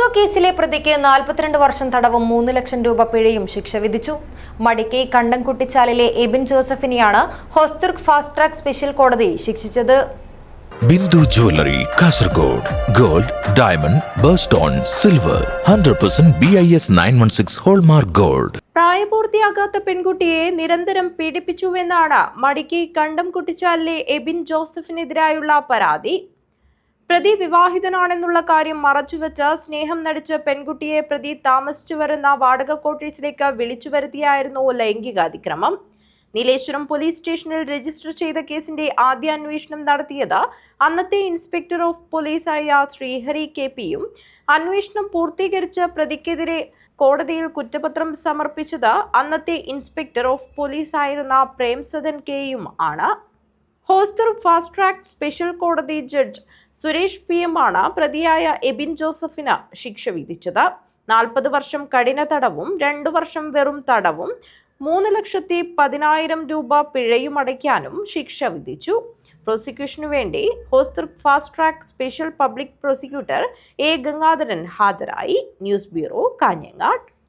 POCSO കേസിലെ പ്രതിക്ക് നാൽപ്പത്തിരണ്ട് വർഷം തടവും മൂന്ന് ലക്ഷം രൂപ പിഴയും ശിക്ഷ വിധിച്ചു. മടിക്കൈ കണ്ടംകുട്ടിച്ചാലിലെ എബിൻ ജോസഫിനെയാണ് ഹോസ്തുർഗ് ഫാസ്റ്റ് ട്രാക്ക് സ്പെഷ്യൽ കോടതി ശിക്ഷിച്ചത്. Bindu jewellery Kasaragod. Gold diamond birthstone silver. Hundred percent B I S nine one six hallmark gold. പ്രായപൂർത്തിയാകാത്ത പെൺകുട്ടിയെ നിരന്തരം പീഡിപ്പിച്ചുവെന്നാണ് മടിക്കൈ കണ്ടം കുട്ടിച്ചാലിലെ എബിൻ ജോസഫിനെതിരായുള്ള പരാതി. പ്രതി വിവാഹിതനാണെന്നുള്ള കാര്യം മറച്ചുവെച്ച് സ്നേഹം നടിച്ച പെൺകുട്ടിയെ പ്രതി താമസിച്ചു വരുന്ന വാടക ക്വാർട്ടേഴ്സിലേക്ക് വിളിച്ചു വരുത്തിയായിരുന്നു ലൈംഗിക അതിക്രമം നീലേശ്വരം പോലീസ് സ്റ്റേഷനിൽ രജിസ്റ്റർ ചെയ്ത കേസിന്റെ ആദ്യ അന്വേഷണം നടത്തിയത് അന്നത്തെ ഇൻസ്പെക്ടർ ഓഫ് പോലീസായ ശ്രീഹരി കെ പിയും അന്വേഷണം പൂർത്തീകരിച്ച് പ്രതിക്കെതിരെ കോടതിയിൽ കുറ്റപത്രം സമർപ്പിച്ചത് അന്നത്തെ ഇൻസ്പെക്ടർ ഓഫ് പോലീസായിരുന്ന പ്രേംസദൻ കെയും ആണ്. ഫാസ്റ്റ് ട്രാക്ക് സ്പെഷ്യൽ കോടതി ജഡ്ജ് സുരേഷ് പി എം ആണ് പ്രതിയായ എബിൻ ജോസഫിന് ശിക്ഷ വിധിച്ചത്. നാൽപ്പത് വർഷം കഠിന തടവും രണ്ടു വർഷം വെറും തടവും മൂന്ന് ലക്ഷത്തി പതിനായിരം രൂപ പിഴയും അടയ്ക്കാനും ശിക്ഷ വിധിച്ചു. പ്രോസിക്യൂഷനു വേണ്ടി ഹോസ്റ്റർ fast track special public prosecutor A Gangadharan ഹാജരായി. News bureau Kanhangad.